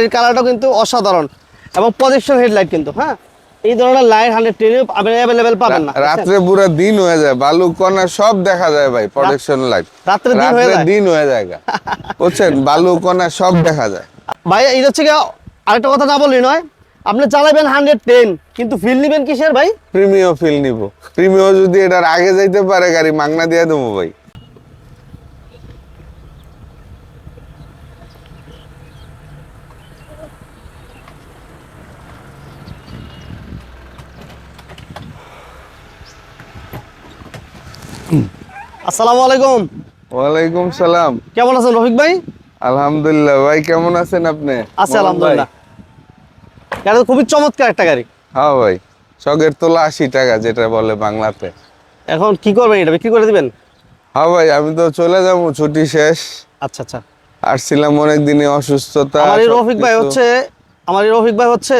গাড়ির কালারটাও কিন্তু অসাধারণ। এবং প্রজেকশন হেডলাইট কিন্তু হ্যাঁ? এই ধরনের লাইট হান্ড্রেড টেনে আপনি অ্যাভেলেবেল পাবেন না রাত্রে পুরো দিন হয়ে যায় বালু কণা সব দেখা যায় ভাই প্রোটেকশন লাইট রাত্রে দিন হয়ে যায়? দিন হয়ে যায়। বুঝছেন? বালু কণা সব দেখা যায়। ভাই এটা হচ্ছে গিয়ে আরেকটা কথা না বললি নয় আপনি চালাবেন হান্ড্রেড টেন কিন্তু ফিল নিবেন কিসের ভাই? প্রিমিও ফিল নিব। প্রিমিও যদি এটার আগে যাইতে পারে গাড়ি মাগনা দিয়ে দেবো ভাই। আসসালামু আলাইকুম। ওয়ালাইকুম সালাম। কেমন আছেন রফিক ভাই? আলহামদুলিল্লাহ ভাই কেমন আছেন আপনি? আছে আলহামদুলিল্লাহ। গাড়ি খুবই চমৎকার একটা গাড়ি। হ্যাঁ ভাই শখের তোলা আশি টাকা যেটা বলে বাংলাতে। এখন কি করবেন এটা বিক্রি করে দিবেন? হ্যাঁ ভাই আমি তো চলে যাব ছুটি শেষ। আচ্ছা আচ্ছা। আসছিলাম অনেক দিনে অসুস্থতা আমার এই রফিক ভাই হচ্ছে আমার এই রফিক ভাই হচ্ছে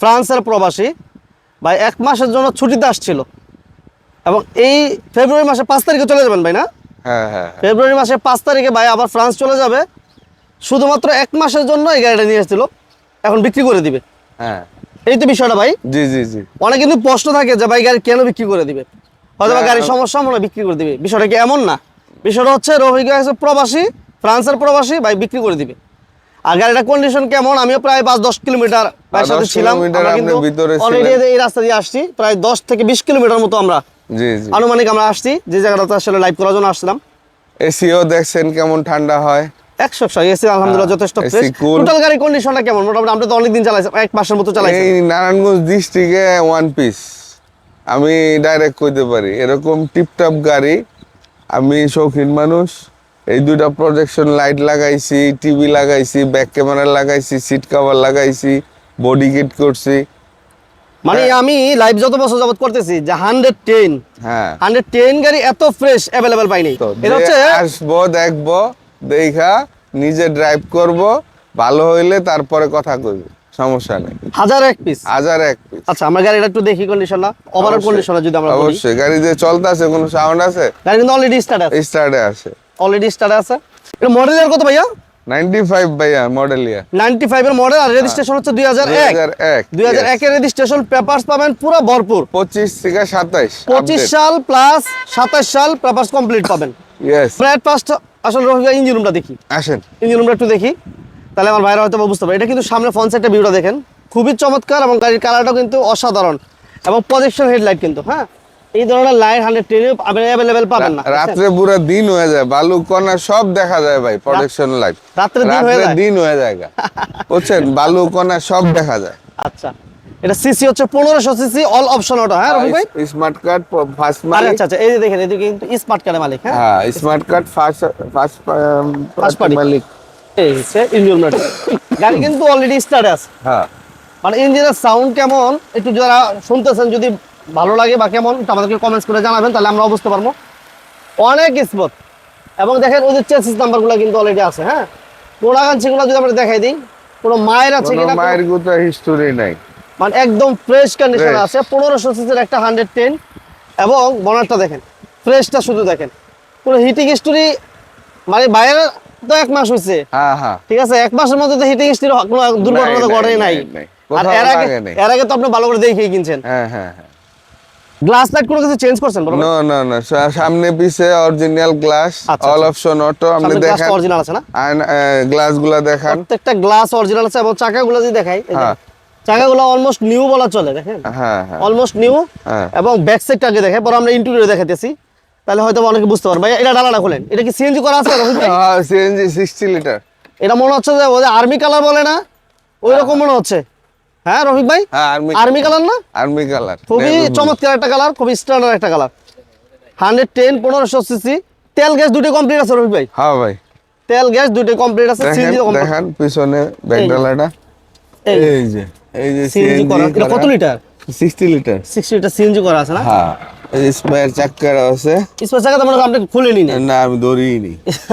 ফ্রান্সের প্রবাসী। ভাই এক মাসের জন্য ছুটিতে আসছিল। এবং এই ফেব্রুয়ারি মাসে পাঁচ তারিখে চলে যাবেন ভাই না? হ্যাঁ হ্যাঁ ফেব্রুয়ারি মাসে পাঁচ তারিখে ভাই আবার ফ্রান্স চলে যাবে। শুধুমাত্র এক মাসের জন্য এই গাড়িটা নিয়ে এসেছিল। এখন বিক্রি করে দিবে। হ্যাঁ। এই তো বিষয়টা ভাই। জি জি জি। অনেক কিন্তু প্রশ্ন থাকে যে ভাই গাড়ি কেন বিক্রি করে দিবে? হয়তো বা গাড়ির সমস্যা মনে বিক্রি করে দিবে। বিষয়টা কি এমন না? বিষয়টা হচ্ছে ভাই হচ্ছে প্রবাসী ফ্রান্সের প্রবাসী ভাই বিক্রি করে দিবে। আর গাড়িটার কন্ডিশন কেমন? আমিও প্রায় পাঁচ দশ কিলোমিটার সাথে ছিলাম। অলরেডি এই রাস্তা দিয়ে আসছি। প্রায় দশ থেকে বিশ কিলোমিটার মতো আমরা জি জি। আনুমানিক আমরা আসছি যে জায়গাটাতে আসলে লাইভ করার জন্য আসছিলাম। এসিও দেখছেন কেমন ঠান্ডা হয়? একশো একশো এসি আলহামদুলিল্লাহ যথেষ্ট। টোটাল গাড়ির কন্ডিশনটা কেমন? মোটামুটি আমরা তো অনেকদিন চালাইছি এক মাসের মতো চালাইছি। এই নারায়ণগঞ্জ ডিস্ট্রিক্টে ওয়ান পিস আমি ডাইরেক্ট কইতে পারি এরকম টিপটপ গাড়ি আমি শৌখিন মানুষ। এই দুইটা প্রজেকশন লাইট লাগাইছি টিভি লাগাইছি ব্যাক ক্যামেরা লাগাইছি সিট কভার লাগাইছি বডি কিট করছি। মানে আমি লাইভ যত বছর যাবত করতেছি যে হান্ড্রেড টেন হ্যাঁ। হান্ড্রেড টেন গাড়ি এত ফ্রেশ অ্যাভেলেবেল পাইনি এটা হচ্ছে আসব দেখব দেখা নিজে ড্রাইভ করব ভালো হইলে তারপরে কথা কইব সমস্যা নেই। হাজার এক পিস হাজার এক পিস আচ্ছা আমরা গাড়িটা একটু দেখি কন্ডিশনটা ওভারঅল। কন্ডিশনটা যদি আমরা বলি। অবশ্যই গাড়ি যে চলতেছে কোনো সাউন্ড আছে? গাড়ি কিন্তু অলরেডি স্টার্ট আছে। স্টার্টে আছে। অলরেডি স্টার্ট আছে। এটা মডেল কত ভাইয়া? নাইনটি ফাইভ ভাইয়া মডেল ইয়া। এর মডেল আর রেজিস্ট্রেশন হচ্ছে রেজিস্ট্রেশন পেপারস পাবেন পুরো ভরপুর। থেকে সাল প্লাস সাতাশ সাল পেপারস কমপ্লিট পাবেন। ইয়েস ব্র্যাড ফার্স্ট আসলে রহিগা ইঞ্জিন রুমটা দেখি। আসেন। ইঞ্জিন রুমটা একটু দেখি। তাহলে আমার ভাইরা হয়তো বুঝতে এটা কিন্তু সামনে ফ্রন্ট সাইডটা ভিউটা দেখেন। খুবই চমৎকার এবং গাড়ির কালারটাও কিন্তু অসাধারণ। এবং প্রজেকশন হেডলাইট কিন্তু হ্যাঁ? এই ধরনের লাইট হান্ড্রেড টেনে অ্যাভেলেবেল পাবেন না। রাত্রে পুরো দিন হয়ে যায় বালু কণা সব দেখা যায় ভাই প্রোটেকশন লাইট রাত্রে দিন হয়ে যায়? দিন হয়ে যায় বুঝছেন? বালু কণা সব দেখা যায়। আচ্ছা। এটা সিসি হচ্ছে পনেরোশো সিসি অল অপশন অটো হ্যাঁ রফিক ভাই? স্মার্ট কার্ড ফার্স্ট মালিক। আচ্ছা আচ্ছা এই যে দেখেন এদিকে কিন্তু স্মার্ট কার্ডের মালিক হ্যাঁ? হ্যাঁ স্মার্ট কার্ড ফার্স্ট ফার্স্ট। মালিক। এই হচ্ছে ইঞ্জিন গাড়ি কিন্তু অলরেডি স্টার্ট আছে। হ্যাঁ। মানে ইঞ্জিনের সাউন্ড কেমন একটু যারা শুনতেছেন যদি ভালো লাগে বা কেমন আমাদেরকে কমেন্টস করে জানাবেন তাহলে আমরা বুঝতে পারব। অনেক স্মুথ এবং দেখেন ওদের চেসিস নাম্বারগুলো কিন্তু অলরেডি আছে হ্যাঁ? পোড়াগাঞ্চিগুলো যদি আমরা দেখাই দিই কোনো মায়ের আছে কিনা মায়ের গুতা হিস্টোরি নাই। মানে একদম ফ্রেশ কন্ডিশন আছে পনেরোশো সিসির একটা হান্ড্রেড টেন এবং বনারটা দেখেন ফ্রেশটা শুধু দেখেন। কোনো হিটিং হিস্টোরি মানে বাইরে তো এক মাস হয়েছে হ্যাঁ হ্যাঁ। ঠিক আছে এক মাসের মধ্যে তো হিটিং হিস্টোরি কোনো দুর্ঘটনা তো নাই, নাই নাই। আর এর আগে এর আগে তো আপনি ভালো করে দেখেই কিনছেন। হ্যাঁ হ্যাঁ হ্যাঁ। গ্লাস লাইট কোনো কিছু চেঞ্জ করছেন বড় ভাই? নো নো নো সামনে পিছে original glass all. Option auto আপনি দেখেন। অরিজিনাল আছে না? গ্লাসগুলা দেখান। প্রত্যেকটা গ্লাস অরিজিনাল আছে এবং চাকাগুলো যদি দেখাই হ্যাঁ। চাকাগুলো অলমোস্ট নিউ বলা চলে দেখেন? হ্যাঁ হ্যাঁ। অলমোস্ট নিউ হ্যাঁ। এবং ব্যাক সাইডটা আগে দেখে পরে আমরা ইন্টেরিয়র দেখাইতেছি। তাহলে হয়তো অনেকে বুঝতে পারবে। এটা ডালাটা খোলেন। এটা কি সিএনজি করা আছে? হ্যাঁ সিএনজি সিক্সটি লিটার এটা মনে হচ্ছে যে আর্মি কালার বলে না? ওই রকম মনে হচ্ছে। হ্যাঁ রফিক ভাই? হ্যাঁ আর্মি আর্মি কালার না? আর্মি কালার খুবই চমৎকার একটা কালার খুবই স্ট্যান্ডার্ড একটা কালার হান্ড্রেড টেন পনেরোশো সিসি তেল গ্যাস দুটো কমপ্লিট আছে রফিক ভাই। হ্যাঁ ভাই। তেল গ্যাস দুটো কমপ্লিট আছে সিএনজি কমপ্লিট দেখেন পিছনে ব্যাকডালাটা এই যে। এই যে। সিএনজি করা। কত litre 60 litre sixty litre CNG করা আছে না? হ্যাঁ। স্পেয়ার চাক্কার আছে স্পেস চাকা তো মনে আপনি খুলে নিন না আমি ধরিনি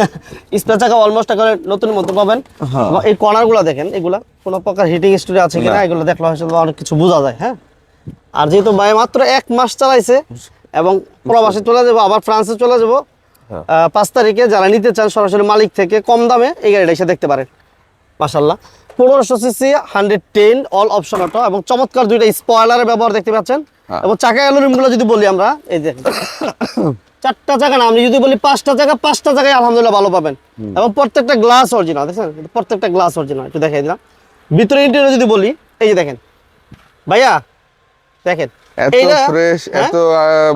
স্পেস চাকা অলমোস্ট একটা নতুন মতো পাবেন হ্যাঁ। এই কর্নারগুলো দেখেন এগুলা কোনো প্রকার হিটিং স্টোরি আছে কিনা। এগুলো দেখলে হয়তো অনেক কিছু বোঝা যায় হ্যাঁ আর যেহেতু ভাই মাত্র এক মাস চালাইছে এবং প্রবাসে চলে যাব আবার ফ্রান্সে চলে যাব হ্যাঁ। পাঁচ তারিখে যারা নিতে চান সরাসরি মালিক থেকে কম দামে এই গাড়িটা এসে দেখতে পারেন মাসাল্লাহ পনেরোশো CC hundred ten all option auto এবং চমৎকার দুইটা স্পয়লারের ব্যবহার দেখতে পাচ্ছেন। এবং চাকা অ্যালুমিনিয়ামগুলো যদি বলি আমরা এই যে চারটা জায়গা না আমি যদি বলি পাঁচটা জায়গা পাঁচটা জায়গায় আলহামদুলিল্লাহ ভালো পাবেন। এবং প্রত্যেকটা গ্লাস অরিজিনাল দেখছেন? প্রত্যেকটা গ্লাস অরিজিনাল একটু দেখাই দিলাম। ভিতরে ইন্টেরিয়র যদি বলি এই যে দেখেন। ভাইয়া দেখেন। এত এইটা- ফ্রেশ হ্যাঁ? এত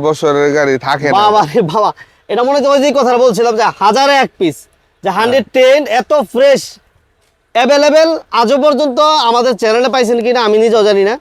বছরের গাড়ি থাকে না। বাবা রে বাবা। এটা মনে হচ্ছে ওই যে কথা বলছিলাম যে হাজারে এক পিস যে হান্ড্রেড টেন এত ফ্রেশ অ্যাভেলেবেল আজও পর্যন্ত আমাদের চ্যানেলে পাইছেন কিনা আমি নিজেও জানি না।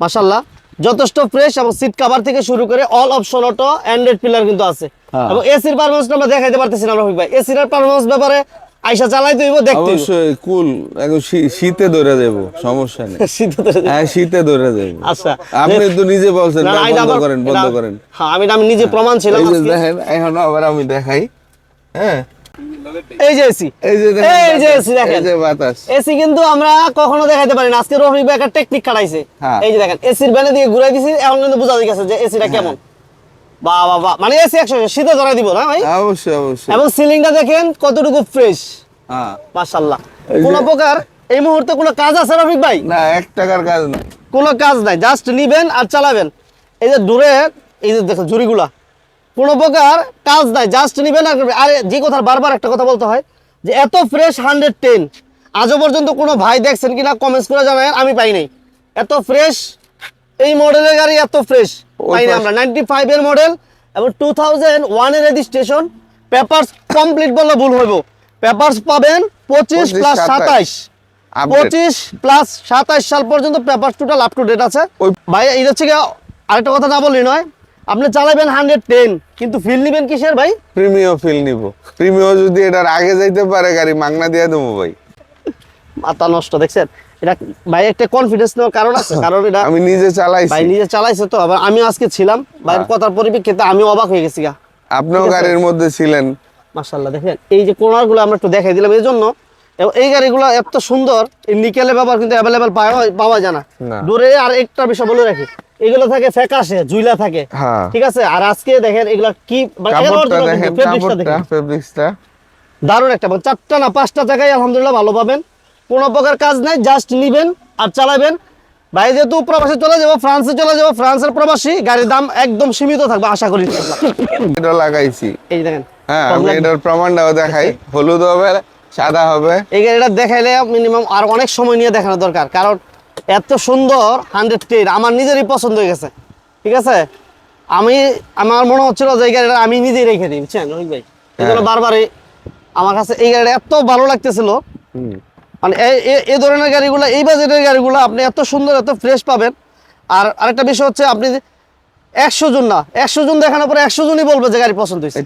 মাসাল্লাহ যথেষ্ট ফ্রেশ এবং সিট কভার থেকে শুরু করে all option auto android pillar কিন্তু আছে। হ্যাঁ। এবং এসির পারফরমেন্স আমরা দেখাইতে পারতেছি না রফিক ভাই। এসির পারফরমেন্স ব্যাপারে আইসা চালাইতে হইব দেখতে অবশ্যই কুল এখন শী- শীতে ধরে দেবো সমস্যা নেই। শীতে ধরে যায়। হ্যাঁ শীতে ধরে দেবো। আচ্ছা। আপনি তো নিজে বলছেন বন্ধ আমার- করেন বন্ধ করেন। হ্যাঁ আমি আমি নিজে প্রমাণ ছিলাম। দেখেন এখন আবার আমি দেখাই। হ্যাঁ। এই যে এসি। এই যে এই যে এসি দেখেন। এই যে বাতাস। এসি কিন্তু আমরা কখনো দেখাইতে পারি না। আজকে রফিক ভাই একটা টেকনিক খাটাইছে। হ্যাঁ। এই যে দেখেন এসির ব্যানে দিয়ে ঘুরাই দিছি এখন কিন্তু বোঝা গেছে যে এসিটা কেমন। বা বা বা মানে এসি একশো শীতে ধরাই দিব না ভাই? অবশ্যই অবশ্যই। এবং সিলিংটা দেখেন কতটুকু ফ্রেশ। হ্যাঁ। কোনো প্রকার এই মুহূর্তে কোনো কাজ আছে রফিক ভাই? না এক টাকার কাজ না কোনো কাজ নাই জাস্ট নিবেন আর চালাবেন। এই যে দূরে এই যে দেখো জুড়িগুলা কোনো প্রকার কাজ নাই জাস্ট নিবেন আর করবেন। আর যে কথা বারবার একটা কথা বলতে হয় যে এত ফ্রেশ হান্ড্রেড টেন আজও পর্যন্ত কোনো ভাই দেখছেন কিনা কমেন্টস করে জানায় আমি পাই নাই। এত ফ্রেশ এই মডেলের গাড়ি এত ফ্রেশ পাই না আমরা। নাইনটি ফাইভের মডেল এবং টু থাউজেন্ড ওয়ানের রেজিস্ট্রেশন পেপারস কমপ্লিট বললে ভুল হইব। পেপারস পাবেন পঁচিশ প্লাস সাতাইশ। পঁচিশ প্লাস সাতাইশ সাল পর্যন্ত paper total up to date আছে। ওই- ভাই এটা হচ্ছে আরেকটা কথা না বললি নয় আপনি চালাবেন হান্ড্রেড টেন কিন্তু ফিল নিবেন কিসের ভাই? প্রিমিও ফিল নিব। প্রিমিও যদি এটার আগে যাইতে পারে গাড়ি মাগনা দিয়ে দেবো ভাই। মাথা নষ্ট দেখছেন? এটা ভাই একটা কনফিডেন্স নেওয়ার কারণ আছে কারণ এটা আমি নিজে ভাই নিজে চালাইছে তো আবার আমি আজকে ছিলাম ভাইয়ের হ্যাঁ। কথার পরিপ্রেক্ষিতে আমি অবাক হয়ে গেছি গা। আপনিও গাড়ির মধ্যে ছিলেন। মার্শাল্লাহ দেখেন এই যে কোনারগুলো আমরা একটু দেখাই দিলাম এই জন্য এবং এই গাড়িগুলো এত সুন্দর এই নিকেলের ব্যাপার কিন্তু অ্যাভেলেবেল পাওয়া যায় না। দূরে আর একটা বিষয় বলে রাখি এগুলো থাকে ফ্যাকাশে জুইলা থাকে হ্যাঁ। ঠিক আছে? আর আজকে দেখেন এগুলা কি মানে দারুণ একটা এবং চারটা না পাঁচটা জায়গায় আলহামদুলিল্লাহ ভালো পাবেন। কোনো প্রকার কাজ নাই জাস্ট নিবেন আর চালাবেন। ভাই যেহেতু প্রবাসে চলে যাব ফ্রান্সে চলে যাব ফ্রান্সের প্রবাসী গাড়ির দাম একদম সীমিত থাকবে আশা করি। লাগাইছি। এই দেখেন হ্যাঁ আমি? এটার প্রমাণটাও দেখাই। হলুদ হবে সাদা হবে। এই গাড়িটা দেখাইলে মিনিমাম আর অনেক সময় নিয়ে দেখানো দরকার। কারণ এত সুন্দর হান্ড্রেড টেন আমার নিজেরই পছন্দ হয়ে গেছে। ঠিক আছে? আমি আমার মনে হচ্ছিল যে এই গাড়িটা আমি নিজেই রেখে দিই বুঝছেন? রোহিত ভাই এই জন্য হ্যাঁ। বারবারই আমার কাছে এই গাড়িটা এত ভালো লাগতেছিল। মানে এই ধরনের গাড়িগুলো এই বাজেটের গাড়িগুলো আপনি এত সুন্দর এত ফ্রেশ পাবেন। আর আরেকটা বিষয় হচ্ছে আপনি একশো জন না একশো জন দেখানোর পরে একশো জনই বলবে যে গাড়ি পছন্দ হয়েছে।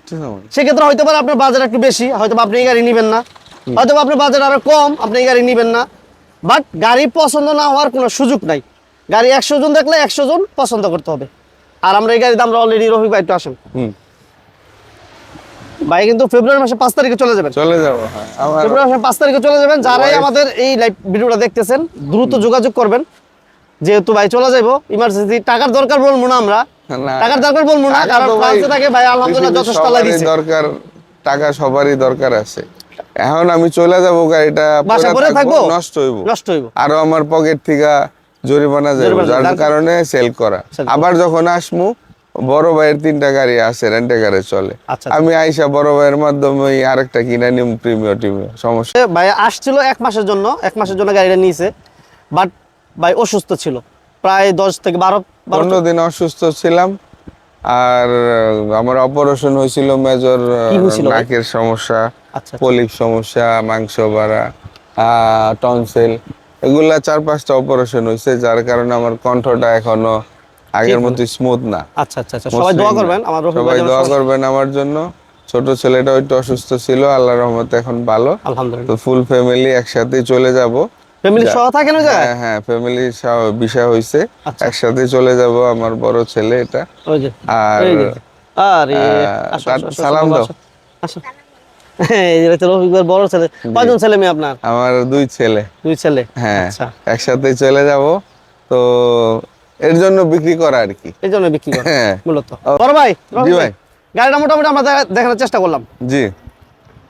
সেক্ষেত্রে হয়তো পারে আপনার বাজার একটু বেশি হয়তো আপনি এই গাড়ি নেবেন না। হয়তো আপনার বাজার আরও কম আপনি গাড়ি নেবেন না। বাট গাড়ি পছন্দ না হওয়ার কোনো সুযোগ নাই। গাড়ি একশো জন দেখলে একশো জন পছন্দ করতে হবে। আর আমরা এই গাড়িতে আমরা অলরেডি রফিক ভাই একটু আসেন। ভাই কিন্তু ফেব্রুয়ারি মাসে পাঁচ তারিখে চলে যাবেন। চলে যাব হ্যাঁ। ফেব্রুয়ারি মাসে পাঁচ তারিখে চলে যাবেন। যারাই আমাদের এই লাইভ ভিডিওটা দেখতেছেন দ্রুত যোগাযোগ করবেন। যেহেতু ভাই চলে যাব ইমার্জেন্সি টাকার দরকার বলব না আমরা। টাকার দরকার বলব না কারণ ফ্রান্সে থাকে ভাই আলহামদুলিল্লাহ যথেষ্ট দরকার টাকা সবারই দরকার আছে। এখন আমি চলে যাব গাড়িটা নষ্ট হইব। নষ্ট হইব। আরও আমার পকেট থেকে জরিমানা যাবে যার কারণে সেল করা। আবার যখন আসমু বড় ভাইয়ের তিনটা গাড়ি আছে রেন্টে গাড়ি চলে। আচ্ছা, আমি আইসা বড় ভাইয়ের মাধ্যমে আরেকটা কিনে নিম প্রিমিয়ার টিমিয়ার সমস্যা। ভাই আসছিল এক মাসের জন্য এক মাসের জন্য গাড়িটা নিয়েছে বাট ভাই অসুস্থ ছিল। প্রায় দশ থেকে বারো বারো পনেরো দিন অসুস্থ ছিলাম আর আমার অপারেশন হয়েছিল মেজর? নাকের সমস্যা আচ্ছা পলিপ সমস্যা মাংস বাড়া টনসেল এগুলা চার পাঁচটা অপারেশন হয়েছে যার কারণে আমার কণ্ঠটা এখনও আগের মতো স্মুথ না। আচ্ছা আচ্ছা আচ্ছা। সবাই দোয়া করবেন আমার সবাই দোয়া করবেন আমার জন্য। ছোট ছেলেটা একটু অসুস্থ ছিল আল্লাহ রহমতে এখন ভালো। আলহামদুলিল্লাহ। তো ফুল ফ্যামিলি একসাথে চলে যাব। ফ্যামিলি সহ থাকেন ওই জায়গায় হ্যাঁ হ্যাঁ ফ্যামিলি বিষয় হয়েছে আচ্ছা। একসাথে চলে যাব আমার বড় ছেলে এটা। ওই যে আর আরে সালাম দাও। আসো, আসো। এই যে রফিক ভাইয়ের বড় ছেলে। কয়জন ছেলে মেয়ে আপনার? আমার দুই ছেলে। দুই ছেলে? হ্যাঁ একসাথে চলে যাব। তো এর জন্য বিক্রি করা আর কি। জন্য বিক্রি করে হ্যাঁ। মূলত। বড় ভাই জি ভাই। গাড়িটা মোটামুটি আমরা দেখা- দেখানোর চেষ্টা করলাম। জি।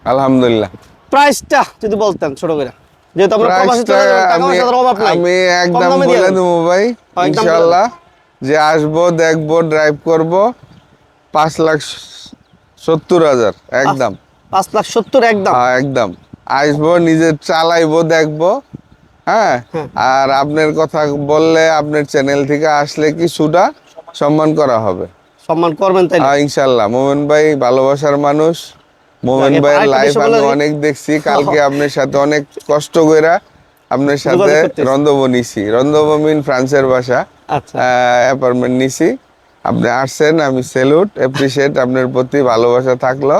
আলহামদুলিল্লাহ। প্রাইসটা যদি বলতেন ছোট করে। যেহেতু আমরা প্রবাসী প্রাইসটা চলে যাব, টাকা আমি পয়সার অভাব নাই। আমি একদম বলে দেবো। ভাই যে আসব দেখব ড্রাইভ করব পাঁচ লাখ সত্তর হাজার একদম। পাঁচ লাখ সত্তর একদম। হ্যাঁ, একদম। আসব নিজে চালাইবো দেখব হ্যাঁ? আর আপনার কথা বললে আপনার চ্যানেল থেকে আসলে কি কিছুটা সম্মান করা হবে। সম্মান করবেন তাই হ্যাঁ, ইনশাল্লাহ। মোমেন ভাই ভালোবাসার মানুষ। মোমেন ভাইয়ের লাইফ আমি অনেক দেখছি কালকে আপনার সাথে অনেক কষ্ট কইরা আপনার সাথে রন্ধব নিছি। রন্ধব মিন ফ্রান্সের ভাষা। আচ্ছা। অ্যাপার্টমেন্ট নিছি। আপনি আসছেন আমি সেলুট অ্যাপ্রিসিয়েট আপনার প্রতি ভালোবাসা থাকল।